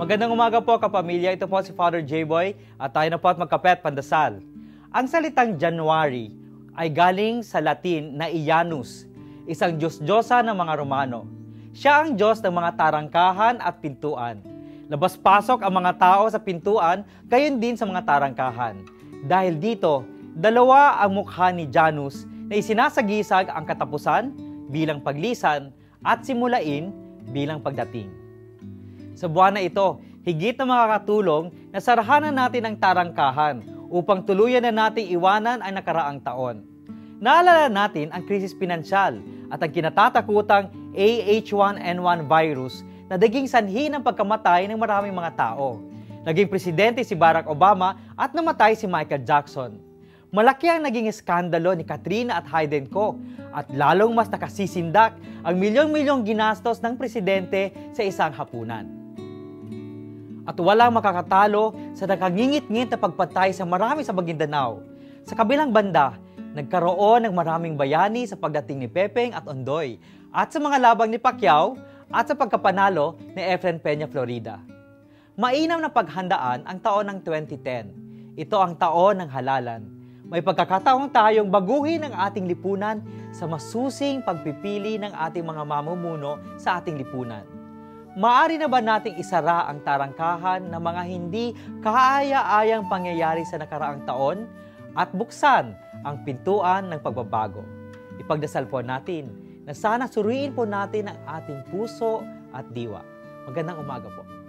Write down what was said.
Magandang umaga po kapamilya. Ito po si Father J-Boy at tayo na po at magkapet pandasal. Ang salitang January ay galing sa Latin na Ianus, isang Diyos-Diyosa ng mga Romano. Siya ang Diyos ng mga tarangkahan at pintuan. Labas-pasok ang mga tao sa pintuan, gayon din sa mga tarangkahan. Dahil dito, dalawa ang mukha ni Janus na isinasagisag ang katapusan bilang paglisan at simulain bilang pagdating. Sa buwan na ito, higit na makakatulong na sarahanan natin ang tarangkahan upang tuluyan na nating iwanan ang nakaraang taon. Naalala natin ang krisis pinansyal at ang kinatatakutang AH1N1 virus na naging sanhi ng pagkamatay ng maraming mga tao. Naging presidente si Barack Obama at namatay si Michael Jackson. Malaki ang naging eskandalo ni Katrina at Hayden ko at lalong mas nakasisindak ang milyong-milyong ginastos ng presidente sa isang hapunan. At walang makakatalo sa nakangingit-ngit na pagpatay sa marami sa Maguindanao. Sa kabilang banda, nagkaroon ng maraming bayani sa pagdating ni Pepeng at Ondoy at sa mga labang ni Pacquiao at sa pagkapanalo ni Efren Peña Florida. Mainam na paghandaan ang taon ng 2010. Ito ang taon ng halalan may pagkakataong tayong baguhin ang ating lipunan sa masusing pagpipili ng ating mga mamumuno sa ating lipunan. Maari na ba nating isara ang tarangkahan ng mga hindi kaaya-ayang pangyayari sa nakaraang taon at buksan ang pintuan ng pagbabago? Ipagdasal po natin na sana suriin po natin ang ating puso at diwa. Magandang umaga po.